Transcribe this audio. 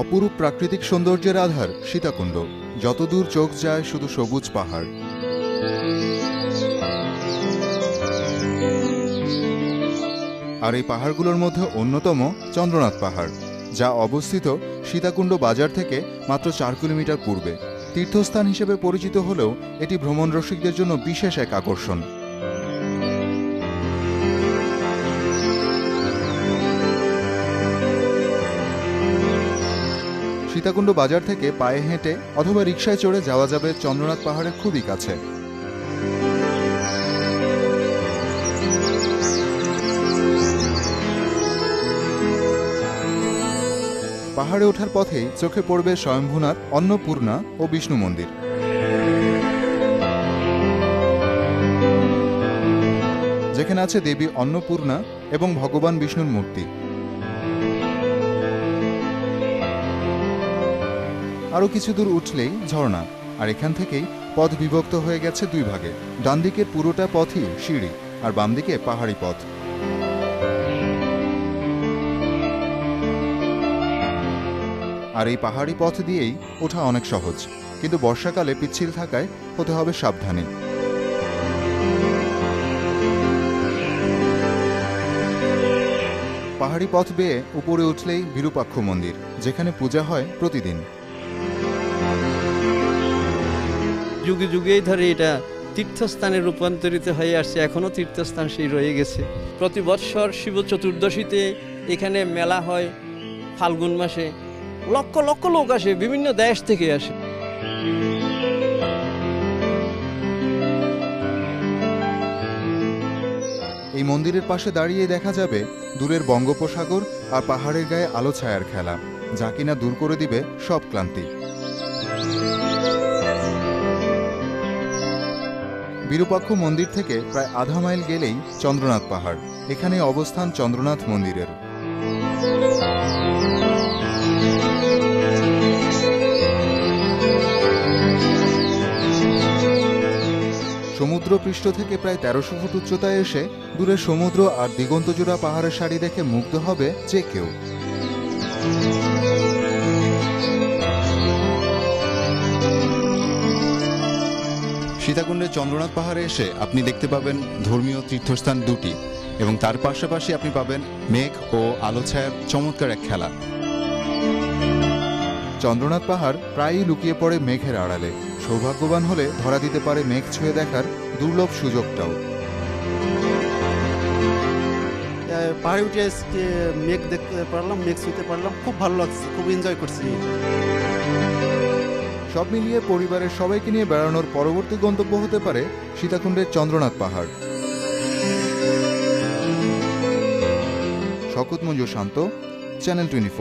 অপরূপ প্রাকৃতিক সৌন্দর্যের আধার সীতাকুণ্ড। যতদূর চোখ যায় শুধু সবুজ পাহাড়। আর এই পাহাড়গুলোর মধ্যে অন্যতম চন্দ্রনাথ পাহাড়, যা অবস্থিত সীতাকুণ্ড বাজার থেকে মাত্র চার কিলোমিটার পূর্বে। তীর্থস্থান হিসেবে পরিচিত হলেও এটি ভ্রমণ রসিকদের জন্য বিশেষ এক আকর্ষণ। সীতাকুণ্ড বাজার থেকে পায়ে হেঁটে অথবা রিকশায় চড়ে যাওয়া যাবে চন্দ্রনাথ পাহাড়ের খুবই কাছে। পাহাড়ে ওঠার পথেই চোখে পড়বে স্বয়ম্ভুনাথ, অন্নপূর্ণা ও বিষ্ণু মন্দির। যেখানে আছে দেবী অন্নপূর্ণা এবং ভগবান বিষ্ণুর মূর্তি। আরও কিছু দূর উঠলেই ঝর্ণা, আর এখান থেকেই পথ বিভক্ত হয়ে গেছে দুই ভাগে। ডান দিকের পুরোটা পথই সিঁড়ি, আর বাম দিকে পাহাড়ি পথ। আর এই পাহাড়ি পথ দিয়েই ওঠা অনেক সহজ, কিন্তু বর্ষাকালে পিচ্ছিল থাকায় হতে হবে সাবধানে। পাহাড়ি পথ বেয়ে উপরে উঠলেই বিরূপাক্ষ মন্দির, যেখানে পূজা হয় প্রতিদিন। যুগে যুগেই ধরে এটা তীর্থস্থানে রূপান্তরিত হয়ে আসছে এখনও তীর্থস্থান সেই রয়ে গেছে। প্রতি বৎসর শিব চতুর্দশীতে এখানে মেলা হয়, ফাল্গুন মাসে। লক্ষ লক্ষ লোক আসে, বিভিন্ন দেশ থেকে আসে। এই মন্দিরের পাশে দাঁড়িয়ে দেখা যাবে দূরের বঙ্গোপসাগর আর পাহাড়ের গায়ে আলো ছায়ার খেলা। যা কিনা দূর করে দিবে সব ক্লান্তি। বিরূপাক্ষ মন্দির থেকে প্রায় আধা মাইল গেলেই চন্দ্রনাথ পাহাড়। এখানে অবস্থান চন্দ্রনাথ মন্দিরের। সমুদ্রপৃষ্ঠ থেকে প্রায় তেরোশো ফুট উচ্চতায় এসে দূরে সমুদ্র আর দিগন্তজোড়া পাহাড়ের সারি দেখে মুগ্ধ হবে যে কেউ। সীতাকুণ্ডের চন্দ্রনাথ পাহাড়ে এসে আপনি দেখতে পাবেন ধর্মীয় তীর্থস্থান দুটি এবং তার পাশাপাশি আপনি পাবেন মেঘ ও আলো ছায়ার চমৎকার এক খেলা। চন্দ্রনাথ পাহাড় প্রায়ই লুকিয়ে পড়ে মেঘের আড়ালে। সৌভাগ্যবান হলে ধরা দিতে পারে মেঘ ছুঁয়ে দেখার দুর্লভ সুযোগটাও। পাহাড়ে উঠে মেঘ দেখতে পারলাম, মেঘ ছুঁতে পারলাম। খুব ভালো লাগছে, খুব এনজয় করছি। সব মিলিয়ে পরিবারের সবাইকে নিয়ে বেড়ানোর পরবর্তী গন্তব্য হতে পারে সীতাকুণ্ডের চন্দ্রনাথ পাহাড়। শকত মঞ্জু শান্ত চ্যানেল টোয়েন্টি